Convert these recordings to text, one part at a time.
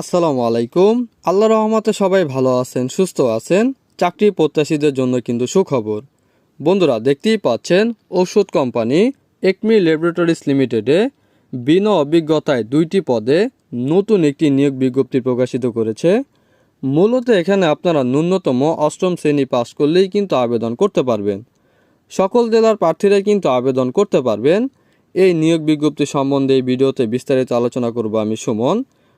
আসসালামু আলাইকুম। আল্লাহ রহমতে সবাই ভালো আছেন, সুস্থ আছেন। চাকরি প্রত্যাশীদের জন্য কিন্তু সুখবর। বন্ধুরা, দেখতেই পাচ্ছেন, ঔষধ কোম্পানি একমি ল্যাবরেটরিজ লিমিটেডে বিনা অভিজ্ঞতায় দুইটি পদে নতুন একটি নিয়োগ বিজ্ঞপ্তি প্রকাশিত করেছে। মূলত এখানে আপনারা ন্যূনতম অষ্টম শ্রেণি পাশ করলেই কিন্তু আবেদন করতে পারবেন। সকল জেলার প্রার্থীরাই কিন্তু আবেদন করতে পারবেন। এই নিয়োগ বিজ্ঞপ্তি সম্বন্ধে এই ভিডিওতে বিস্তারিত আলোচনা করব আমি সুমন।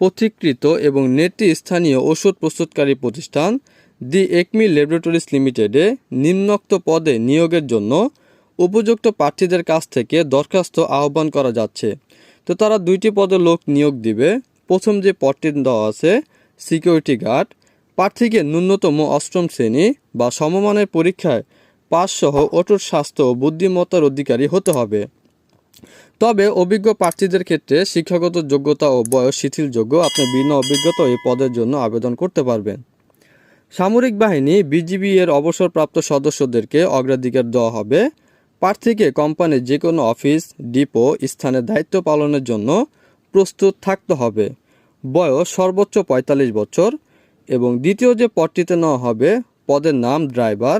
পথিকৃত এবং নেটটি স্থানীয় ওষুধ প্রস্তুতকারী প্রতিষ্ঠান দি একমি ল্যাবরেটরিজ লিমিটেডে নিম্নোক্ত পদে নিয়োগের জন্য উপযুক্ত প্রার্থীদের কাছ থেকে দরখাস্ত আহ্বান করা যাচ্ছে। তো তারা দুইটি পদে লোক নিয়োগ দিবে। প্রথম যে পদটি দেওয়া আছে, সিকিউরিটি গার্ড, প্রার্থীকে ন্যূনতম অষ্টম শ্রেণি বা সমমানের পরীক্ষায় পাসসহ অটুট স্বাস্থ্য ও বুদ্ধিমত্তার অধিকারী হতে হবে। তবে অভিজ্ঞ প্রার্থীদের ক্ষেত্রে শিক্ষাগত যোগ্যতা ও বয়স শিথিলযোগ্য আপনি বিনা অভিজ্ঞতা এই পদের জন্য আবেদন করতে পারবেন। সামরিক বাহিনী বিজিবি এর অবসরপ্রাপ্ত সদস্যদেরকে অগ্রাধিকার দেওয়া হবে। প্রার্থীকে কোম্পানির যে কোনো অফিস, ডিপো স্থানে দায়িত্ব পালনের জন্য প্রস্তুত থাকতে হবে। বয়স সর্বোচ্চ পঁয়তাল্লিশ বছর এবং দ্বিতীয় যে পদটিতে নেওয়া হবে, পদের নাম ড্রাইভার।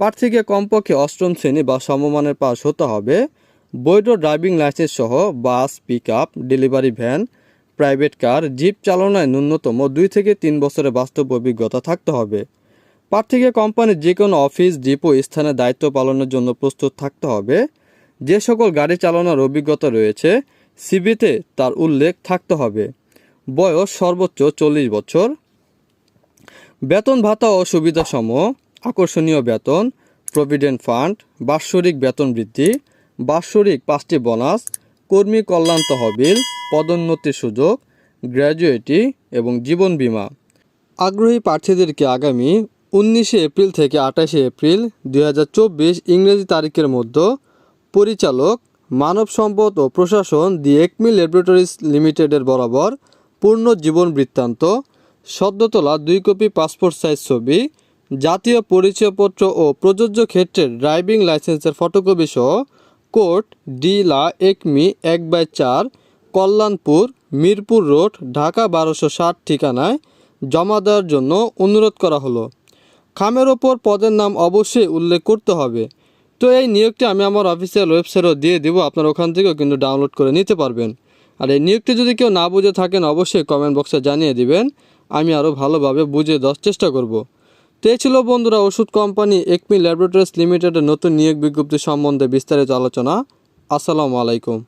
প্রার্থীকে কমপক্ষে অষ্টম শ্রেণি বা সমমানের পাস হতে হবে। বৈধ ড্রাইভিং লাইসেন্স সহ bus pickup delivery van, private car, jeep চালনায় ন্যূনতম দুই থেকে তিন বছরের বাস্তব অভিজ্ঞতা থাকতে হবে। প্রার্থীকে কোম্পানির যে কোনো অফিস, ডিপো, স্থানে দায়িত্ব পালনের জন্য প্রস্তুত থাকতে হবে। যে সকল গাড়ি চালানোর অভিজ্ঞতা রয়েছে সিবিতে তার উল্লেখ থাকতে হবে। বয়স সর্বোচ্চ চল্লিশ বছর। বেতন ভাতা ও সুবিধাসমূহ, আকর্ষণীয় বেতন, প্রভিডেন্ট ফান্ড, বাৎসরিক বেতন বৃদ্ধি বাৎসরিক পাঁচটি বোনাস, কর্মী কল্যাণ তহবিল, পদোন্নতির সুযোগ, গ্র্যাজুয়েটি এবং জীবন বীমা। আগ্রহী প্রার্থীদেরকে আগামী উনিশে এপ্রিল থেকে আঠাশে এপ্রিল দু হাজার চব্বিশ ইংরেজি তারিখের মধ্যে পরিচালক, মানব সম্পদ ও প্রশাসন দি একমি ল্যাবরেটরিজ লিমিটেডের বরাবর পূর্ণ জীবন বৃত্তান্ত, সদ্যতলা দুই কপি পাসপোর্ট সাইজ ছবি, জাতীয় পরিচয়পত্র ও প্রযোজ্য ক্ষেত্রের ড্রাইভিং লাইসেন্সের ফটোকপি সহ কোর্ট ডি লা একমি, এক বাই চার, কল্যাণপুর, মিরপুর রোড, ঢাকা বারোশো ষাট ঠিকানায় জমা দেওয়ার জন্য অনুরোধ করা হলো। খামের ওপর পদের নাম অবশ্যই উল্লেখ করতে হবে। তো এই নিয়োগটি আমি আমার অফিসিয়াল ওয়েবসাইটও দিয়ে দিব, আপনার ওখান থেকেও কিন্তু ডাউনলোড করে নিতে পারবেন। আর এই নিয়োগটি যদি কেউ না বুঝে থাকেন, অবশ্যই কমেন্ট বক্সে জানিয়ে দিবেন, আমি আরও ভালোভাবে বুঝে দেওয়ার চেষ্টা করব। তো এই ছিল বন্ধুরা ওষুধ কোম্পানি একমি ল্যাবরেটরিজ লিমিটেডের নতুন নিয়োগ বিজ্ঞপ্তি সম্বন্ধে বিস্তারিত আলোচনা। আসসালামু আলাইকুম।